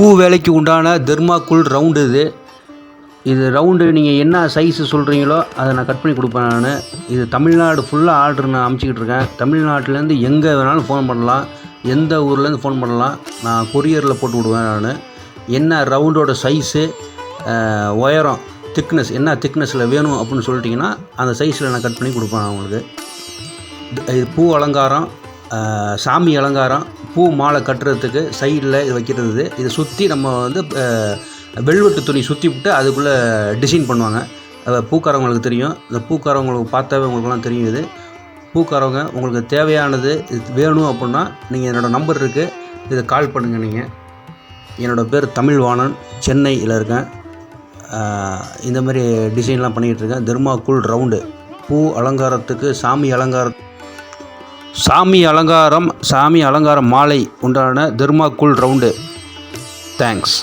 பூ வேலைக்கு உண்டான தெர்மாக்குள் ரவுண்டு இது. இது ரவுண்டு நீங்கள் என்ன சைஸு சொல்கிறீங்களோ அதை நான் கட் பண்ணி கொடுப்பேன் நான். இது தமிழ்நாடு ஃபுல்லாக ஆர்டர் நான் அமுச்சிக்கிட்டு இருக்கேன். தமிழ்நாட்டிலேருந்து எங்கே வேணாலும் ஃபோன் பண்ணலாம். எந்த ஊர்லேருந்து ஃபோன் பண்ணலாம். நான் கொரியரில் போட்டு விடுவேன் நான். என்ன ரவுண்டோட சைஸு உயரம் திக்னஸ் என்ன திக்னஸில் வேணும் அப்படின்னு சொல்லிட்டிங்கன்னா அந்த சைஸில் நான் கட் பண்ணி கொடுப்பேன் அவங்களுக்கு இது- பூ அலங்காரம் சாமி அலங்காரம் பூ மாலை கட்டுறதுக்கு சைடில் இது வைக்கிறது. இதை சுற்றி நம்ம வந்து அஹ், வெல்வெட்டு துணி சுற்றி விட்டு அதுக்குள்ளே டிசைன் பண்ணுவாங்க. அது பூக்காரவங்களுக்கு தெரியும். இந்த பூக்காரவங்களுக்கு பார்த்தாவே உங்களுக்குலாம் தெரியும் இது. பூக்காரவங்க உங்களுக்கு தேவையானது இது வேணும் அப்படின்னா நீங்கள் என்னோடய நம்பர் இருக்குது இதை கால் பண்ணுங்கள் நீங்கள் என்னோடய பேர் தமிழ்வாணன். சென்னையில் இருக்கேன். இந்த மாதிரி டிசைன்லாம் பண்ணிகிட்ருக்கேன் இருக்கேன். தெர்மாக்குள் ரவுண்டு பூ அலங்காரத்துக்கு சாமி அலங்கார சாமி அலங்காரம் சாமி அலங்காரம் மாலை உண்டான தெர்மாக்குள் ரவுண்டு தேங்க்ஸ்